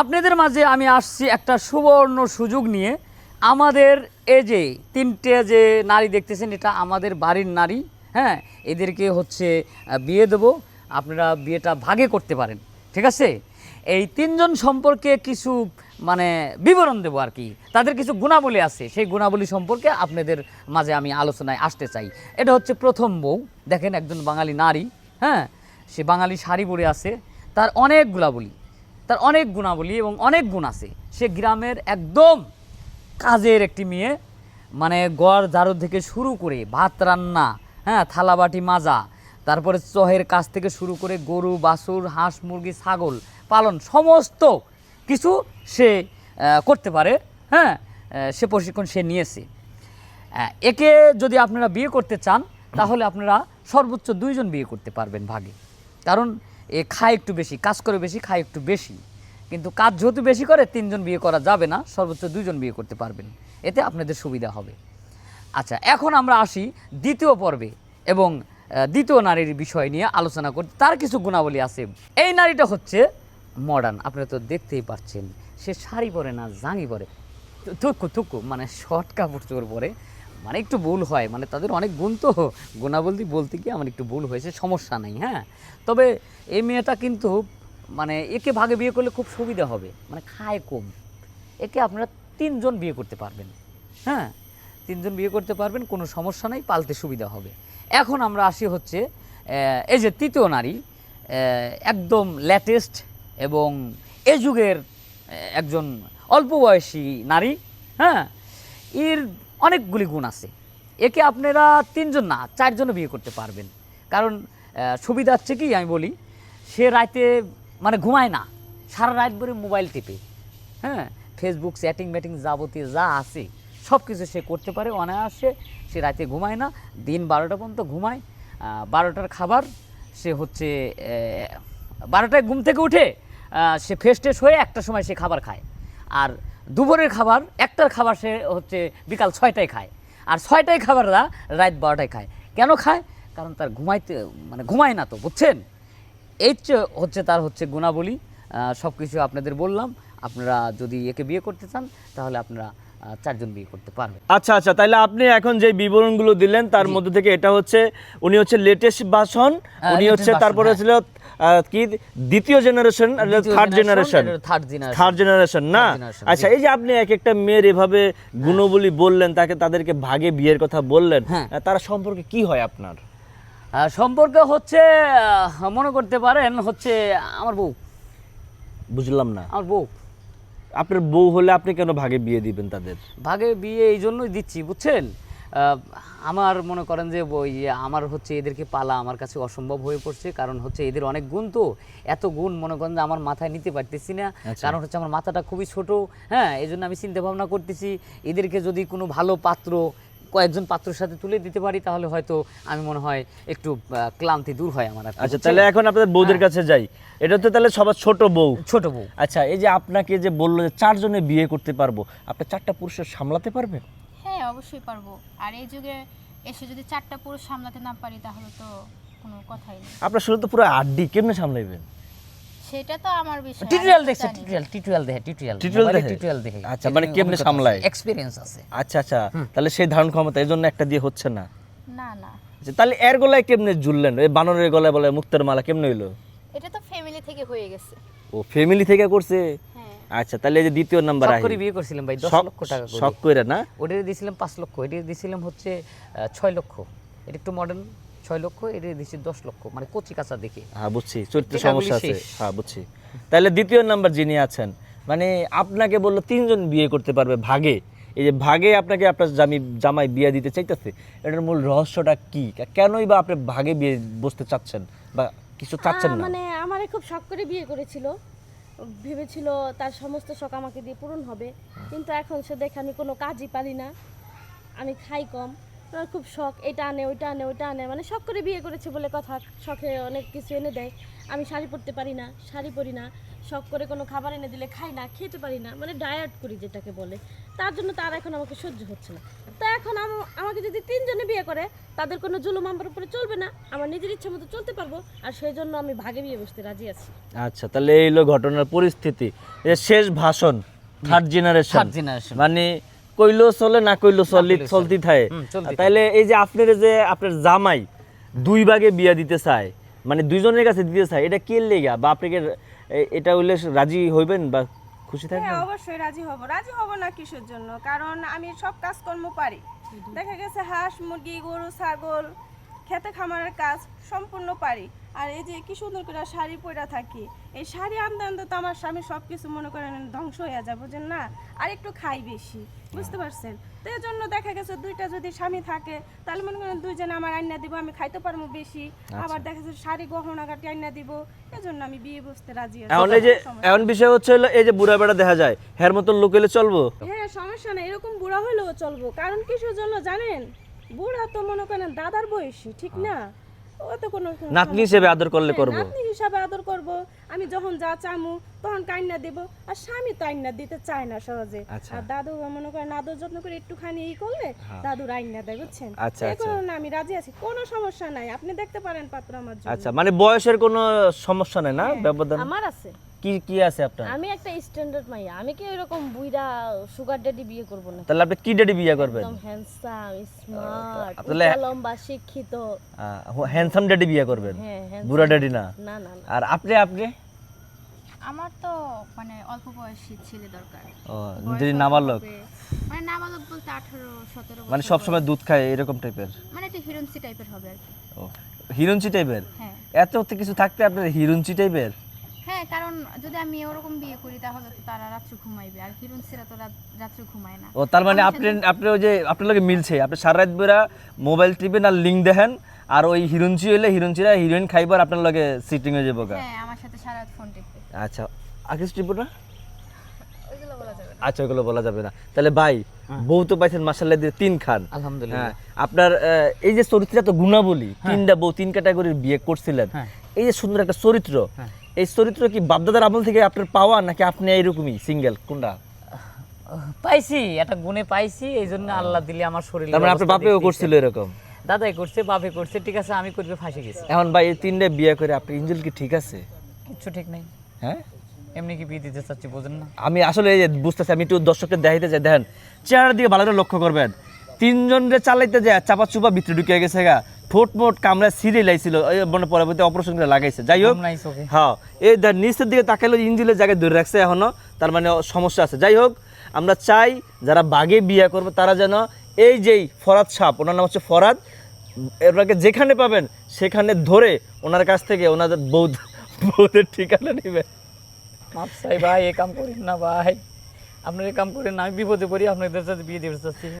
আপনাদের মাঝে আমি আসছি একটা সুবর্ণ সুযোগ নিয়ে। আমাদের এ যে তিনটে যে নারী দেখতেছেন, এটা আমাদের বাড়ির নারী হ্যাঁ? এদেরকে হচ্ছে বিয়ে দেবো। আপনারা বিয়েটা ভাগে করতে পারেন, ঠিক আছে? এই তিনজন সম্পর্কে কিছু মানে বিবরণ দেবো আর কি। তাদের কিছু গুণাবলী আছে। সেই গুণাবলী সম্পর্কে আপনাদের মাঝে আমি আলোচনায় আসতে চাই। এটা হচ্ছে প্রথম বউ। দেখেন, একজন বাঙালি নারী হ্যাঁ? সে বাঙালি শাড়ি পরে আছে। তার অনেক গুণাবলী তার অনেক গুণাবলী এবং অনেক গুণ আছে। সে গ্রামের একদম কাজের একটি মেয়ে মানে গড় ঝাড়ু থেকে শুরু করে ভাত রান্না হ্যাঁ থালাবাটি মাজা, তারপরে চহের কাজ থেকে শুরু করে গরু, বাছুর, হাঁস, মুরগি, ছাগল, পালন, সমস্ত কিছু সে করতে পারে হ্যাঁ সে প্রশিক্ষণ সে নিয়েছে। একে যদি আপনারা বিয়ে করতে চান, তাহলে আপনারা সর্বোচ্চ দুইজন বিয়ে করতে পারবেন ভাগে। কারণ এ খায় একটু বেশি, কাজ করে বেশি, খায় একটু বেশি। কিন্তু কাজ যেহেতু বেশি করে, তিনজন বিয়ে করা যাবে না, সর্বোচ্চ দুজন বিয়ে করতে পারবেন। এতে আপনাদের সুবিধা হবে। আচ্ছা এখন আমরা আসি দ্বিতীয় পর্বে এবং দ্বিতীয় নারীর বিষয় নিয়ে আলোচনা করতে। তার কিছু গুণাবলী আছে। এই নারীটা হচ্ছে মডার্ন আপনারা তো দেখতেই পাচ্ছেন, সে শাড়ি পরে না জাঙি পরে। থুকু থুকু মানে শর্ট কাপড় চোর পরে। মানে একটু ভুল হয় মানে তাদের অনেক গুণ তো। গুণাবলী বলতে গিয়ে আমার একটু ভুল হয়েছে, সমস্যা নেই হ্যাঁ। তবে এই মেয়েটা কিন্তু মানে একে ভাগে বিয়ে করলে খুব সুবিধা হবে মানে খায় কম। একে আপনারা তিনজন বিয়ে করতে পারবেন হ্যাঁ। তিনজন বিয়ে করতে পারবেন, কোনো সমস্যা নেই, পালতে সুবিধা হবে। এখন আমরা আসি হচ্ছে এই যে তৃতীয় নারী একদম লেটেস্ট এবং এ যুগের একজন অল্প বয়সী নারী হ্যাঁ। এর অনেকগুলি গুণ আছে। একে আপনারা তিনজন না, চারজনও বিয়ে করতে পারবেন। কারণ সুবিধা হচ্ছে কি আমি বলি, সে রাতে মানে ঘুমায় না, সারা রাত ভরে মোবাইল টিপে। হ্যাঁ ফেসবুক চ্যাটিং ব্যাটিং যাবতীয় যা আছে সব কিছু সে করতে পারে অনায়াসে। সে রাতে ঘুমায় না, দিন বারোটা পর্যন্ত ঘুমায়। বারোটার খাবার, সে হচ্ছে বারোটায় ঘুম থেকে উঠে সে ফ্রেশ ট্রেশ হয়ে একটা সময় সে খাবার খায়। আর দুপুরের খাবার একটার খাবার সে হচ্ছে বিকাল ছয়টায় খায়। আর ছয়টায় খাবাররা রাত বারোটায় খায়। কেন খায়? কারণ তার ঘুমাইতে মানে ঘুমায় না তো বুঝছেন? এই হচ্ছে তার হচ্ছে গুণাবলী। সব কিছু আপনাদের বললাম। আপনারা যদি একে বিয়ে করতে চান তাহলে আপনারা চারজন বিয়ে করতে পারবেন। আচ্ছা আচ্ছা তাহলে আপনি এখন যে বিবরণগুলো দিলেন তার মধ্যে থেকে এটা হচ্ছে উনি হচ্ছে লেটেস্ট হ্যাঁ, উনি হচ্ছে তারপরে হ্যাঁ। ছিল কি? দ্বিতীয় generation third generation third generation না? আচ্ছা এই যে আপনি এক একটা মেয়ের এভাবে গুণবলী বললেন তাকে তাদেরকে ভাগে বিয়ের কথা বললেন হ্যাঁ। তারা সম্পর্কে কি হয় আপনার? সম্পর্ক হচ্ছে মনে করতে পারেন হচ্ছে আমার বউ। বুঝলাম না। আমার বউ। আপনার বউ হলে আপনি কেন ভাগে বিয়ে দিবেন তাদের? ভাগে বিয়ে এই জন্যই দিচ্ছি বুঝছেন? আমার মনে করেন যে ওই আমার হচ্ছে এদেরকে পালা আমার কাছে অসম্ভব হয়ে পড়ছে কারণ হচ্ছে এদের অনেক গুণ তো এত গুণ মনে করেন যে আমার মাথায় নিতে পারতেছি না আচ্ছা। কারণ হচ্ছে আমার মাথাটা খুবই ছোট হ্যাঁ এই জন্য আমি চিন্তা ভাবনা করতেছি এদেরকে যদি কোনো ভালো পাত্র কয়েকজন পাত্রের সাথে তুলে দিতে পারি তাহলে হয়তো আমি মনে হয় একটু ক্লান্তি দূর হয় আমার আচ্ছা তাহলে এখন আপনাদের বউদের কাছে যাই। এটা তো তাহলে সবার ছোট বউ। ছোট বউ। আচ্ছা এই যে আপনাকে যে বলল যে চারজনে বিয়ে করতে পারব আপনি চারটা পুরুষের সামলাতে পারবেন? হ্যাঁ অবশ্যই পারব। আর এই যুগে এসে যদি চারটা পুরুষ সামলাতে না পারি তাহলে তো কোনো কথাই নেই। আপনার শুরু তো পুরো আড্ডি কেমনে সামলাইবেন? সেটা তো আমার বিষয় টিউটোরিয়াল দেখছে টিউটোরিয়াল টিউটোরিয়াল দেখে টিউটোরিয়াল। Tutorial দেখে? টিউটোরিয়াল দেখে। আচ্ছা, মানে কেমনে সামলায়? এক্সপিরিয়েন্স আছে। আচ্ছা আচ্ছা। তাহলে সেই ধারণ ক্ষমতা এই জন্য একটা দিয়ে হচ্ছে না? না না। আচ্ছা, তাহলে এর গলায় কেমনে ঝুললেন? এই বানরের গলায় বলে মুক্তের মালা কেমনে হইল? এটা তো ফ্যামিলি থেকে হয়ে গেছে। ও ফ্যামিলি থেকে করছে? আচ্ছা তাহলে এই যে দ্বিতীয় নাম্বার শখ করে বিয়ে করছিলাম ভাই দশ শখ লক্ষ টাকা করে। শখ করে না? ওটা দিয়েছিলাম পাঁচ লক্ষ এটা দিয়েছিলাম হচ্ছে আহ, ছয় লক্ষ। এটা একটু মডার্ন ছয় লক্ষ এটা দিয়েছি দশ লক্ষ মানে কচি কাঁচা দেখে। হ্যাঁ বুঝছি চরিত্র সমস্যা আছে। হ্যাঁ বুঝছি। তাহলে দ্বিতীয় নাম্বার যিনি আছেন মানে আপনাকে বলল তিনজন বিয়ে করতে পারবে ভাগে। এই যে ভাগে আপনাকে আপনার জামি জামাই বিয়ে দিতে চাইতেছে এটার মূল রহস্যটা কি? কেনই বা আপনি ভাগে বিয়ে বসতে চাচ্ছেন বা কিছু চাচ্ছেন না? মানে আমারে খুব শখ করে বিয়ে করেছিল। ভেবেছিল তার সমস্ত শখ আমাকে দিয়ে পূরণ হবে। কিন্তু এখন সে দেখে আমি কোনো কাজই পারি না। আমি খাই কম। ওনার খুব শখ এটা আনে ওইটা আনে ওইটা আনে। মানে শখ করে বিয়ে করেছে বলে কথা শখে অনেক কিছু এনে দেয়। আমি শাড়ি পরতে পারি না শাড়ি পরি না। শখ করে কোনো খাবার এনে দিলে খাই না খেতে পারি না। মানে ডায়েট করি যেটাকে বলে। তার জন্য তার এখন আমাকে সহ্য হচ্ছে না। তো এখন আম- আমাকে যদি তিনজনে বিয়ে করে তাদের কোনো জুলুম আমার উপরে চলবে না। আমার নিজের ইচ্ছে মতো চলতে পারব। আর সেই জন্য আমি ভাগে বিয়ে বসতে রাজি আছি। আচ্ছা তাহলে এই হলো ঘটনার পরিস্থিতি। এ শেষ ভাষণ থার্ড জেনারেশন। মানে কইলো চলে না কইলো চলি চলতি থাকে। তাইলে এই যে আপনার যে আপনার জামাই দুই ভাগে বিয়া দিতে চায় মানে দুইজনের কাছে দিতে চায় এটা কে লেগা? বা আপনাকে এটা হইলে রাজি হইবেন বা খুশি থাকবেন? হ্যাঁ অবশ্যই রাজি হব। রাজি হব না কিসের জন্য? কারণ আমি সব কাজকর্ম পারি। দেখা গেছে হাঁস মুরগি গরু ছাগল খেতে খামারের কাজ সম্পূর্ণ পারি। আর এই যে কি সুন্দর করে শাড়ি পরে থাকি এই শাড়ি আনতে আনতে তো আমার স্বামী সব কিছু মনে করেন ধ্বংস হয়ে যাব যে না? আর একটু খাই বেশি বুঝতে পারছেন? তো এই জন্য দেখা গেছে দুইটা যদি স্বামী থাকে তাহলে মনে করেন দুইজনে আমার আইনা দিব আমি খাইতে পারব বেশি। আবার দেখা যাচ্ছে শাড়ি গহনা কাটি আইনা দিব এজন্য আমি বিয়ে বসতে রাজি আছি। এখন এই যে এমন বিষয় হচ্ছে হলো এই যে বুড়া বেড়া দেখা যায় হের মতো লোক এলে চলবো? হ্যাঁ সমস্যা নেই এরকম বুড়া হলেও চলবো। কারণ কিসের জন্য জানেন? বুড়া তো মনে করেন দাদার বয়সী ঠিক না? ও তো কোনো নাতনি হিসেবে আদর করলে করব করব। নাতনি হিসাবে আদর করব। আমি যখন যা চামু তখন কাইনা দেব আর স্বামী তো আইনা দিতে চায় না সহজে। আচ্ছা। আর দাদু মনে করেন আদর যত্ন করে একটুখানি ই করলে দাদুর আইনা দেয় বুঝছেন? আচ্ছা, আচ্ছা। কারণে আমি রাজি আছি। কোনো সমস্যা নাই। আপনি দেখতে পারেন পাত্র আমার জন্য। আচ্ছা মানে বয়সের কোনো সমস্যা নাই না? ব্যবধান? আমার আছে। কি কি আছে আপনার? আমি একটা স্ট্যান্ডার্ড মাইয়া। আমি কি ওইরকম বুইরা সুগার ড্যাডি বিয়ে করব না তাহলে আপনি কি ডেডি বিয়ে করবেন? একদম হ্যান্ডসাম স্মার্ট লম্বা শিক্ষিত। হ্যান্ডসাম ডেডি বিয়ে করবেন? হ্যাঁ হ্যাঁ বুড়া ডেডি না? না না না। আর আপনি আপনি? আমার তো মানে অল্প বয়সী ছেলে দরকার। ও যদি নাবালক? মানে নাবালক বলতে আঠারো সতেরো মানে সবসময় দুধ খায় এরকম টাইপের? মানে একটা হিরোইনসি টাইপের হবে আর কি। ও হিরুঞ্চি টাইপের? হ্যাঁ। এত কিছু থাকতে আপনার হিরুঞ্চি টাইপের? হ্যাঁ কারণ যদি আমি ওরকম বিয়ে করি তাহলে তো তারা রাত্রে ঘুমাইবে। আর হিরোইনসিরা তো রাত- রাত্রে ঘুমায় না। ও তার মানে আপনি আপনি ওই যে আপনার লগে মিলছে। আপনি সারা রাত বেরা মোবাইল টিপেন আর লিঙ্ক দেখেন আর ওই হিরুঞ্চি হইলে হিরুঞ্চিরা হিরোইন খাইবার আপনার লগে সিটিং হয়ে যাব হ্যাঁ আমার সাথে সারা রাত ফোন টিপবে আচ্ছা আর কিছু টিপো না ওইগুলো বলা যাবে না। আচ্ছা ওগুলো বলা যাবে না। তাহলে ভাই বউ তো পাইছেন মাসাল্লাহ দিয়ে তিন খান। আলহামদুলিল্লাহ। হ্যাঁ আপনার এই যে চরিত্রটা তো গুণাবলী তিনটা বউ তিন ক্যাটাগরির বিয়ে করছিলেন। হ্যাঁ। এই যে সুন্দর একটা চরিত্র হ্যাঁ। এই চরিত্র কি বাপদাদার আমল থেকে আপনার পাওয়া নাকি আপনি এইরকমই সিঙ্গেল কোনটা? পাইছি একটা গুণে পাইছি এই জন্য আল্লাহ দিলে আমার শরীর তার মানে আপনার বাপেও করছিল এরকম? দাদাই করছে বাপে করছে ঠিক আছে আমি করবে ফাঁসে গেছি। এখন ভাই এই তিনটা বিয়ে করে আপনি ইঞ্জেল কি ঠিক আছে? কিচ্ছু ঠিক নেই। হ্যাঁ? এমনি কি বিয়ে দিতে চাচ্ছি বোঝেন না। আমি আসলে এই যে বুঝতেছি আমি একটু দর্শককে দেখাইতে চাই। দেখেন চেহারার দিকে ভালো করে লক্ষ্য করবেন। তিনজন রে চালাইতে যায় চাপা চুপা ভিতরে ঢুকে গেছে গা ঠোঁট মোট কামড়া সিরে লাইছিল মানে পরবর্তী অপারেশন করে লাগাইছে। যাই হোক হ্যাঁ এই নিচের দিকে তাকাইলে ইঞ্জিলের জায়গায় ধরে রাখছে এখনও তার মানে সমস্যা আছে। যাই হোক আমরা চাই যারা বাগে বিয়ে করবে তারা যেন এই যেই ফরাদ সাপ ওনার নাম হচ্ছে ফরাদ এবারকে যেখানে পাবেন সেখানে ধরে ওনার কাছ থেকে ওনাদের বৌদ্ধ বৌদ্ধের ঠিকানা নেবে? মাপ চাই ভাই, এ কাম করেন না ভাই। আপনার কাম করেন না, আমি বিপদে পড়ি, আপনাদের সাথে বিয়ে দিতে চাচ্ছি